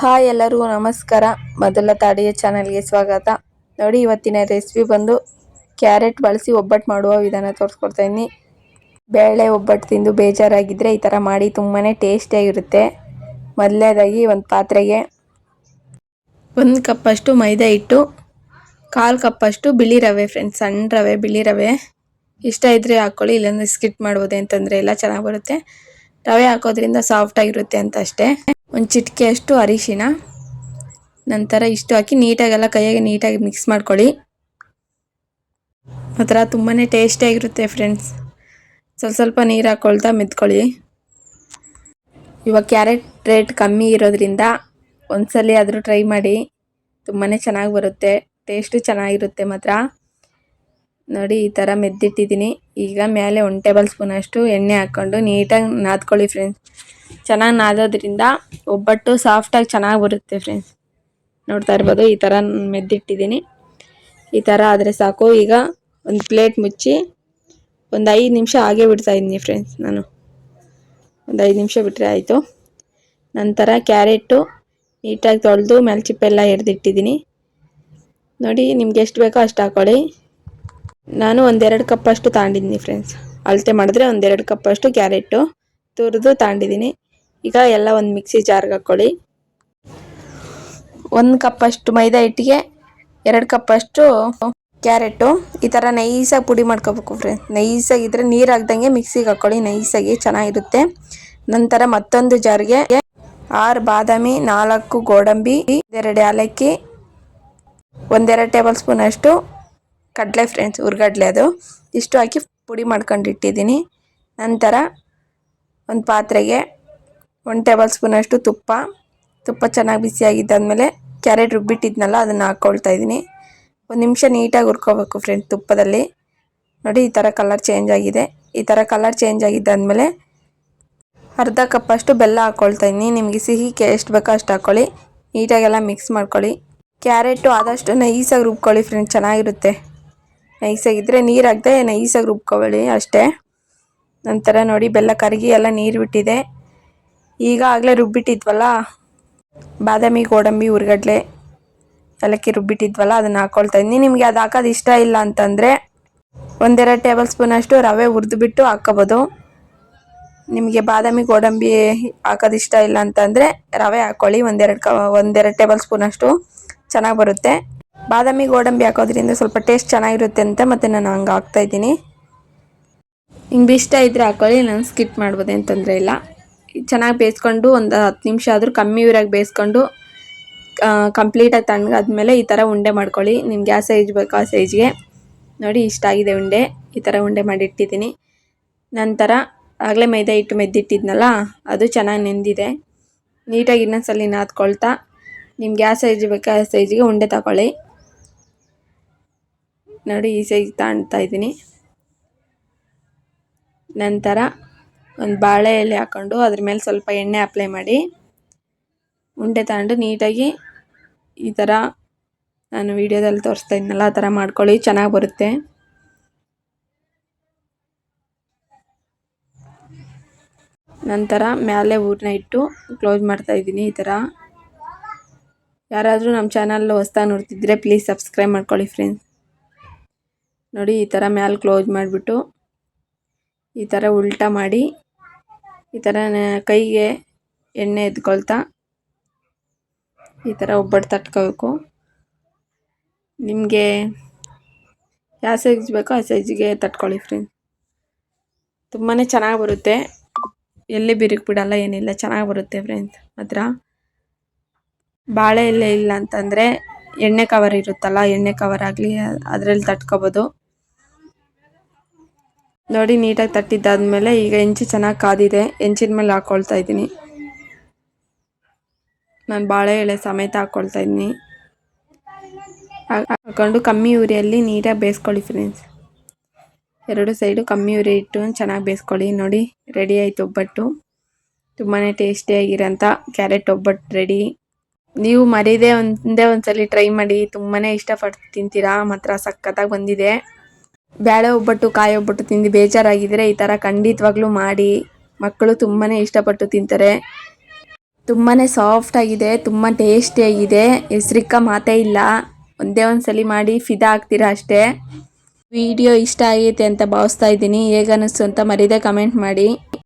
Hi ಎಲ್ಲರಿಗೂ ನಮಸ್ಕಾರ. ಮೊದಲ ತಾಡಿಯ ಚಾನಲ್ಗೆ ಸ್ವಾಗತ. ನೋಡಿ, ಇವತ್ತಿನ ರೆಸಿಪಿ ಬಂದು ಕ್ಯಾರೆಟ್ ಬಳಸಿ ಒಬ್ಬಟ್ಟು ಮಾಡುವ ವಿಧಾನ ತೋರಿಸ್ಕೊಡ್ತಾ ಇದ್ದೀನಿ. ಬೇಳೆ ಒಬ್ಬಟ್ಟು ತಿಂದು ಬೇಜಾರಾಗಿದ್ದರೆ ಈ ಥರ ಮಾಡಿ ತುಂಬಾ ಟೇಸ್ಟಿಯಾಗಿರುತ್ತೆ. ಮೊದಲನೇದಾಗಿ ಒಂದು ಪಾತ್ರೆಗೆ ಒಂದು ಕಪ್ಪಷ್ಟು ಮೈದಾ ಹಿಟ್ಟು, ಕಾಲು ಕಪ್ಪಷ್ಟು ಬಿಳಿ ರವೆ ಫ್ರೆಂಡ್ಸ್ ಸಣ್ಣ ರವೆ, ಬಿಳಿ ರವೆ. ಇಷ್ಟ ಇದ್ದರೆ ಹಾಕ್ಕೊಳ್ಳಿ, ಇಲ್ಲಾಂದರೆ ಸ್ಕಿಟ್ ಮಾಡ್ಬೋದು ಅಂತಂದರೆ ಎಲ್ಲ ಚೆನ್ನಾಗಿ ಬರುತ್ತೆ. ರವೆ ಹಾಕೋದ್ರಿಂದ ಸಾಫ್ಟ್ ಆಗಿರುತ್ತೆ ಅಂತ ಅಷ್ಟೇ. ಒಂದು ಚಿಟಿಕೆ ಅಷ್ಟು ಅರಿಶಿನ, ನಂತರ ಇಷ್ಟು ಹಾಕಿ ನೀಟಾಗೆಲ್ಲ ಕೈಯಾಗೆ ನೀಟಾಗಿ ಮಿಕ್ಸ್ ಮಾಡ್ಕೊಳ್ಳಿ. ಆ ಥರ ತುಂಬಾ ಟೇಸ್ಟಿಯಾಗಿರುತ್ತೆ ಫ್ರೆಂಡ್ಸ್ ಸ್ವಲ್ಪ ಸ್ವಲ್ಪ ನೀರು ಹಾಕ್ಕೊಳ್ತಾ ಮೆತ್ಕೊಳ್ಳಿ. ಇವಾಗ ಕ್ಯಾರೆಟ್ ರೇಟ್ ಕಮ್ಮಿ ಇರೋದ್ರಿಂದ ಒಂದ್ಸಲಿ ಆದರೂ ಟ್ರೈ ಮಾಡಿ ತುಂಬಾ ಚೆನ್ನಾಗಿ ಬರುತ್ತೆ ಟೇಸ್ಟು ಚೆನ್ನಾಗಿರುತ್ತೆ ಮಾತ್ರ. ನೋಡಿ ಈ ಥರ ಮೆದ್ದಿಟ್ಟಿದ್ದೀನಿ. ಈಗ ಮೇಲೆ ಒನ್ ಟೇಬಲ್ ಸ್ಪೂನ್ ಅಷ್ಟು ಎಣ್ಣೆ ಹಾಕ್ಕೊಂಡು ನೀಟಾಗಿ ನಾದ್ಕೊಳ್ಳಿ ಫ್ರೆಂಡ್ಸ್ ಚೆನ್ನಾಗಿ ನಾದೋದ್ರಿಂದ ಒಬ್ಬಟ್ಟು ಸಾಫ್ಟಾಗಿ ಚೆನ್ನಾಗಿ ಬರುತ್ತೆ ಫ್ರೆಂಡ್ಸ್ ನೋಡ್ತಾ ಇರ್ಬೋದು, ಈ ಥರ ಮೆದ್ದಿಟ್ಟಿದ್ದೀನಿ. ಈ ಥರ ಆದರೆ ಸಾಕು. ಈಗ ಒಂದು ಪ್ಲೇಟ್ ಮುಚ್ಚಿ ಒಂದು ಐದು ನಿಮಿಷ ಹಾಗೆ ಬಿಡ್ತಾ ಇದ್ದೀನಿ ಫ್ರೆಂಡ್ಸ್ ನಾನು. ಒಂದು ಐದು ನಿಮಿಷ ಬಿಟ್ಟರೆ ಆಯಿತು. ನಂತರ ಕ್ಯಾರೆಟು ನೀಟಾಗಿ ತೊಳೆದು ಮೇಲೆ ಚಿಪ್ಪೆಲ್ಲ ಹಿಡ್ದಿಟ್ಟಿದ್ದೀನಿ ನೋಡಿ, ನಿಮ್ಗೆ ಎಷ್ಟು ಬೇಕೋ ಅಷ್ಟು ಹಾಕೊಳ್ಳಿ ನಾನು ಒಂದೆರಡು ಕಪ್ ಅಷ್ಟು ತಗೊಂಡಿದ್ದೀನಿ ಫ್ರೆಂಡ್ಸ್ ಅಳತೆ ಮಾಡಿದ್ರೆ ಒಂದೆರಡು ಕಪ್ಪಷ್ಟು ಕ್ಯಾರೆಟು ತುರಿದು ತಗೊಂಡಿದ್ದೀನಿ ಈಗ ಎಲ್ಲ ಒಂದು ಮಿಕ್ಸಿ ಜಾರ್ಗೆ ಹಾಕ್ಕೊಳ್ಳಿ ಒಂದು ಕಪ್ಪಷ್ಟು ಮೈದಾ ಹಿಟ್ಟಿಗೆ, ಎರಡು ಕಪ್ ಅಷ್ಟು ಕ್ಯಾರೆಟು. ಈ ಥರ ನೈಸಾಗಿ ಪುಡಿ ಮಾಡ್ಕೋಬೇಕು ಫ್ರೆಂಡ್ಸ್ ನೈಸಾಗಿದ್ರೆ ನೀರು ಹಾಕ್ದಂಗೆ ಮಿಕ್ಸಿಗೆ ಹಾಕ್ಕೊಳ್ಳಿ ನೈಸಾಗಿ ಚೆನ್ನಾಗಿರುತ್ತೆ. ನಂತರ ಮತ್ತೊಂದು ಜಾರ್ಗೆ ಆರು ಬಾದಾಮಿ, ನಾಲ್ಕು ಗೋಡಂಬಿ ಎರಡು ಏಲಕ್ಕಿ ಒಂದೆರಡು ಟೇಬಲ್ ಸ್ಪೂನ್ ಅಷ್ಟು ಕಡಲೆ ಫ್ರೆಂಡ್ಸ್ ಹುರ್ಗಡ್ಲೆ ಅದು. ಇಷ್ಟು ಹಾಕಿ ಪುಡಿ ಮಾಡ್ಕೊಂಡು ಇಟ್ಟಿದ್ದೀನಿ ನಂತರ ಒಂದು ಪಾತ್ರೆಗೆ ಒನ್ ಟೇಬಲ್ ಸ್ಪೂನಷ್ಟು ತುಪ್ಪ. ತುಪ್ಪ ಚೆನ್ನಾಗಿ ಬಿಸಿಯಾಗಿದ್ದಾದಮೇಲೆ ಕ್ಯಾರೆಟ್ ರುಬ್ಬಿಟ್ಟಿದ್ನಲ್ಲ, ಅದನ್ನು ಹಾಕ್ಕೊಳ್ತಾ ಇದ್ದೀನಿ. ಒಂದು ನಿಮಿಷ ನೀಟಾಗಿ ಹುರ್ಕೋಬೇಕು ಫ್ರೆಂಡ್ ತುಪ್ಪದಲ್ಲಿ. ನೋಡಿ, ಈ ಥರ ಕಲರ್ ಚೇಂಜ್ ಆಗಿದೆ. ಈ ಥರ ಕಲರ್ ಚೇಂಜ್ ಆಗಿದ್ದಾದಮೇಲೆ ಅರ್ಧ ಕಪ್ಪಷ್ಟು ಬೆಲ್ಲ ಹಾಕ್ಕೊಳ್ತಾ ಇದ್ದೀನಿ. ನಿಮಗೆ ಸಿಹಿಗೆ ಎಷ್ಟು ಬೇಕೋ ಅಷ್ಟು ಹಾಕ್ಕೊಳ್ಳಿ ನೀಟಾಗೆಲ್ಲ ಮಿಕ್ಸ್ ಮಾಡ್ಕೊಳ್ಳಿ. ಕ್ಯಾರೆಟು ಆದಷ್ಟು ನೈಸಾಗಿ ರುಬ್ಕೊಳ್ಳಿ ಫ್ರೆಂಡ್ ಚೆನ್ನಾಗಿರುತ್ತೆ. ನೈಸಾಗಿದ್ದರೆ ನೀರು ಹಾಕ್ದೆ ನೈಸಾಗಿ ರುಬ್ಕೊಳ್ಳಿ ಅಷ್ಟೇ. ನಂತರ ನೋಡಿ, ಬೆಲ್ಲ ಕರಗಿ ಎಲ್ಲ ನೀರು ಬಿಟ್ಟಿದೆ. ಈಗ ಆಗಲೇ ರುಬ್ಬಿಟ್ಟಿದ್ವಲ್ಲ? ಬಾದಾಮಿ, ಗೋಡಂಬಿ, ಉರ್ಗಡ್ಲೆ ಏಲಕ್ಕಿ ರುಬ್ಬಿಟ್ಟಿದ್ವಲ್ಲ, ಅದನ್ನು ಹಾಕ್ಕೊಳ್ತಾ ಇದ್ದೀನಿ. ನಿಮಗೆ ಅದು ಹಾಕೋದು ಇಷ್ಟ ಇಲ್ಲ ಅಂತಂದರೆ ಒಂದೆರಡು ಟೇಬಲ್ ಸ್ಪೂನ್ ಅಷ್ಟು ರವೆ ಹುರಿದ್ಬಿಟ್ಟು ಹಾಕ್ಕೋಬೋದು. ನಿಮಗೆ ಬಾದಾಮಿ, ಗೋಡಂಬಿ ಹಾಕೋದು ಇಷ್ಟ ಇಲ್ಲ ಅಂತಂದರೆ ರವೆ ಹಾಕ್ಕೊಳ್ಳಿ ಒಂದೆರಡು ಕ ಒಂದೆರಡು ಟೇಬಲ್ ಸ್ಪೂನ್ ಅಷ್ಟು ಚೆನ್ನಾಗಿ ಬರುತ್ತೆ. ಬಾದಾಮಿ, ಗೋಡಂಬಿ ಹಾಕೋದ್ರಿಂದ ಸ್ವಲ್ಪ ಟೇಸ್ಟ್ ಚೆನ್ನಾಗಿರುತ್ತೆ ಅಂತ ಮತ್ತು ನಾನು ಹಂಗೆ ಹಾಕ್ತಾಯಿದ್ದೀನಿ ಹಿಂಗೆ ಇಷ್ಟ ಇದ್ದರೆ ಹಾಕೊಳ್ಳಿ, ನಾನು ಸ್ಕಿಪ್ ಮಾಡ್ಬೋದೇನು ಅಂತಂದರೆ ಇಲ್ಲ. ಚೆನ್ನಾಗಿ ಬೇಯಿಸ್ಕೊಂಡು ಒಂದು ಹತ್ತು ನಿಮಿಷ ಆದರೂ ಕಮ್ಮಿ ಊರಾಗಿ ಬೇಯಿಸ್ಕೊಂಡು ಕಂಪ್ಲೀಟಾಗಿ ತಣ್ಣಗಾದ್ಮೇಲೆ ಈ ಥರ ಉಂಡೆ ಮಾಡ್ಕೊಳ್ಳಿ. ನಿಮ್ಗೆ ಯಾವ ಸೈಜ್ ಬೇಕು ಆ ಸೈಜ್ಗೆ ನೋಡಿ, ಇಷ್ಟ ಆಗಿದೆ ಉಂಡೆ. ಈ ಥರ ಉಂಡೆ ಮಾಡಿಟ್ಟಿದ್ದೀನಿ. ನಂತರ ಆಗಲೇ ಮೈದಾ ಹಿಟ್ಟು ಮೆದ್ದಿಟ್ಟಿದ್ನಲ್ಲ, ಅದು ಚೆನ್ನಾಗಿ ನೆಂದಿದೆ. ನೀಟಾಗಿ ಇನ್ನೊಂದ್ಸಲ ನಾದ್ಕೊಳ್ತಾ. ನಿಮ್ಗೆ ಯಾವ ಸೈಜ್ ಬೇಕು ಆ ಸೈಜ್ಗೆ ಉಂಡೆ ತಗೊಳ್ಳಿ. ನೋಡಿ, ಈ ಸೈಜ್ ತಾಣ್ತಾ ಇದ್ದೀನಿ. ನಂತರ ಒಂದು ಬಾಳೆ ಎಲೆ ಹಾಕ್ಕೊಂಡು ಅದ್ರ ಮೇಲೆ ಸ್ವಲ್ಪ ಎಣ್ಣೆ ಅಪ್ಲೈ ಮಾಡಿ ಉಂಡೆ ತಗೊಂಡು ನೀಟಾಗಿ ಈ ಥರ ನಾನು ವಿಡಿಯೋದಲ್ಲಿ ತೋರಿಸ್ತಾ ಇದ್ದೀನಲ್ಲ ಆ ಥರ ಮಾಡ್ಕೊಳ್ಳಿ, ಚೆನ್ನಾಗಿ ಬರುತ್ತೆ. ನಂತರ ಮೇಲೆ ಊರನ್ನ ಇಟ್ಟು ಕ್ಲೋಸ್ ಮಾಡ್ತಾ ಇದ್ದೀನಿ ಈ ಥರ. ಯಾರಾದರೂ ನಮ್ಮ ಚಾನಲ್ ಹೊಸ್ತಾ ನೋಡ್ತಿದ್ರೆ ಪ್ಲೀಸ್ ಸಬ್ಸ್ಕ್ರೈಬ್ ಮಾಡ್ಕೊಳ್ಳಿ ಫ್ರೆಂಡ್ಸ್ ನೋಡಿ ಈ ಥರ ಮ್ಯಾಲೆ ಕ್ಲೋಸ್ ಮಾಡಿಬಿಟ್ಟು ಈ ಥರ ಉಲ್ಟಾ ಮಾಡಿ ಈ ಥರ ಕೈಗೆ ಎಣ್ಣೆ ಎದ್ಕೊಳ್ತಾ ಈ ಥರ ಒಬ್ಬಟ್ಟು ತಟ್ಕೋಬೇಕು ನಿಮಗೆ ಯಾವ ಸೈಜ್ ಬೇಕೋ ಆ ಸೈಜ್ಗೆ ತಟ್ಕೊಳ್ಳಿ ಫ್ರೆಂಡ್ಸ್ ತುಂಬಾ ಚೆನ್ನಾಗಿ ಬರುತ್ತೆ. ಎಲ್ಲಿ ಬಿರುಕು ಬಿಡಲ್ಲ, ಏನಿಲ್ಲ, ಚೆನ್ನಾಗಿ ಬರುತ್ತೆ ಫ್ರೆಂಡ್ಸ್ ಮಾತ್ರ ಬಾಳೆ ಎಲೆ ಇಲ್ಲ ಅಂತಂದರೆ ಎಣ್ಣೆ ಕವರ್ ಇರುತ್ತಲ್ಲ, ಎಣ್ಣೆ ಕವರ್ ಆಗಲಿ ಅದರಲ್ಲಿ ತಟ್ಕೊಬೋದು. ನೋಡಿ, ನೀಟಾಗಿ ತಟ್ಟಿದ್ದಾದಮೇಲೆ ಈಗ ಹೆಂಚಿ ಚೆನ್ನಾಗಿ ಕಾದಿದೆ. ಹೆಂಚಿನ ಮೇಲೆ ಹಾಕ್ಕೊಳ್ತಾ ಇದ್ದೀನಿ. ನಾನು ಬಾಳೆ ಎಳೆ ಸಮೇತ ಹಾಕ್ಕೊಳ್ತಾ ಇದ್ದೀನಿ. ಹಾಕೊಂಡು ಕಮ್ಮಿ ಉರಿಯಲ್ಲಿ ನೀಟಾಗಿ ಬೇಯಿಸ್ಕೊಳ್ಳಿ ಫ್ರೆಂಡ್ಸ್ ಎರಡು ಸೈಡು ಕಮ್ಮಿ ಉರಿ ಇಟ್ಟು ಚೆನ್ನಾಗಿ ಬೇಯಿಸ್ಕೊಳ್ಳಿ. ನೋಡಿ ರೆಡಿ ಆಯಿತು ಒಬ್ಬಟ್ಟು. ತುಂಬಾ ಟೇಸ್ಟಿಯಾಗಿರೋಂಥ ಕ್ಯಾರೆಟ್ ಒಬ್ಬಟ್ಟು ರೆಡಿ ನೀವು ಮರೀದೆ ಒಂದೇ ಒಂದ್ಸಲಿ ಟ್ರೈ ಮಾಡಿ. ತುಂಬಾ ಇಷ್ಟಪಟ್ಟು ತಿಂತೀರಾ ಮಾತ್ರ ಸಖತ್ತಾಗಿ ಬಂದಿದೆ. ಬೇಳೆ ಒಬ್ಬಟ್ಟು, ಕಾಯಿ ಒಬ್ಬಟ್ಟು ತಿಂದು ಬೇಜಾರಾಗಿದ್ದರೆ ಈ ಥರ ಖಂಡಿತವಾಗ್ಲೂ ಮಾಡಿ. ಮಕ್ಕಳು ತುಂಬಾ ಇಷ್ಟಪಟ್ಟು ತಿಂತಾರೆ. ತುಂಬಾ ಸಾಫ್ಟ್ ಆಗಿದೆ, ತುಂಬ ಟೇಸ್ಟಿಯಾಗಿದೆ ಹೆಸ್ರಿಕ್ಕ ಮಾತೇ ಇಲ್ಲ. ಒಂದೇ ಒಂದು ಸಲ ಮಾಡಿ ಫಿದಾ ಆಗ್ತೀರಾ ಅಷ್ಟೇ? ವಿಡಿಯೋ ಇಷ್ಟ ಆಗೈತೆ ಅಂತ ಭಾವಿಸ್ತಾ ಇದ್ದೀನಿ. ಹೇಗೆ ಅನ್ನಿಸ್ತು ಅಂತ ಮರೀದೆ ಕಮೆಂಟ್ ಮಾಡಿ.